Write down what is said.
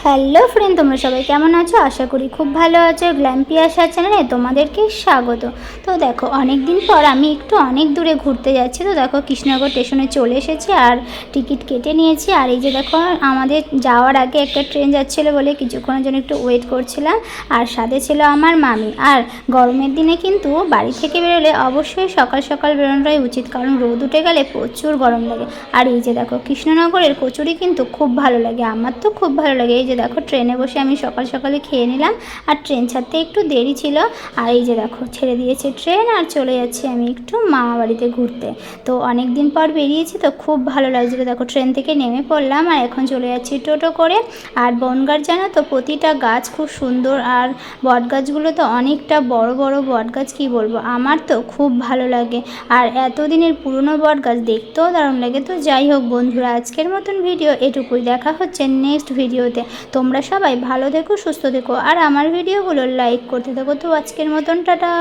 Hello friend, তোমরা সবাই কেমন আছো? আশা করি খুব ভালো আছো। গ্ল্যাম্পি আসার চ্যানেলে তোমাদেরকে স্বাগত। তো দেখো অনেক দিন পর আমি একটু অনেক দূরে ঘুরতে যাচ্ছি। তো দেখো, কৃষ্ণনগর স্টেশনে চলে এসেছি আর টিকিট কেটে নিয়েছি। আর এই যে দেখো, আমাদের যাওয়ার আগে একটা ট্রেন যাচ্ছিল বলে কিছুক্ষণের জন্য একটু ওয়েট করছিলাম। আর সাথে ছিল আমার মামি। আর গরমের দিনে কিন্তু বাড়ি থেকে বেরোলে অবশ্যই সকাল সকাল বেরোনোটাই উচিত। কারণ রোদ উঠে গেলে প্রচুর গরম লাগে। আর এই যে দেখো, কৃষ্ণনগরের কচুরি কিন্তু খুব ভালো লাগে। আমার তো খুব ভালো লাগে। এই যে দেখো, ট্রেনে বসে আমি সকাল সকালে খেয়ে নিলাম। আর ট্রেন ছাড়তে একটু দেরি ছিল। আর এই যে দেখো, ছেড়ে দিয়েছে ট্রেন আর চলে যাচ্ছি আমি একটু মামা বাড়িতে ঘুরতে। তো অনেক দিন পর বেরিয়েছি তো খুব ভালো লাগছিল। দেখো, ট্রেন থেকে নেমে পড়লাম আর এখন চলে যাচ্ছি টোটো করে। আর বনগার জানো তো, প্রতিটা গাছ খুব সুন্দর। আর বট গাছগুলো তো অনেকটা বড় বড় বট গাছ কী বলব? আমার তো খুব ভালো লাগে। আর এতদিনের পুরনো বট গাছ দেখতেও দারুণ লাগে। তো যাই হোক বন্ধুরা, আজকের মতন ভিডিও এটুকুই। দেখা হচ্ছে নেক্সট ভিডিওতে। তোমরা সবাই ভালো থেকো, সুস্থ থেকো, আর আমার ভিডিওগুলো লাইক করতে থাকো। তো আজকের মতন, টাটা।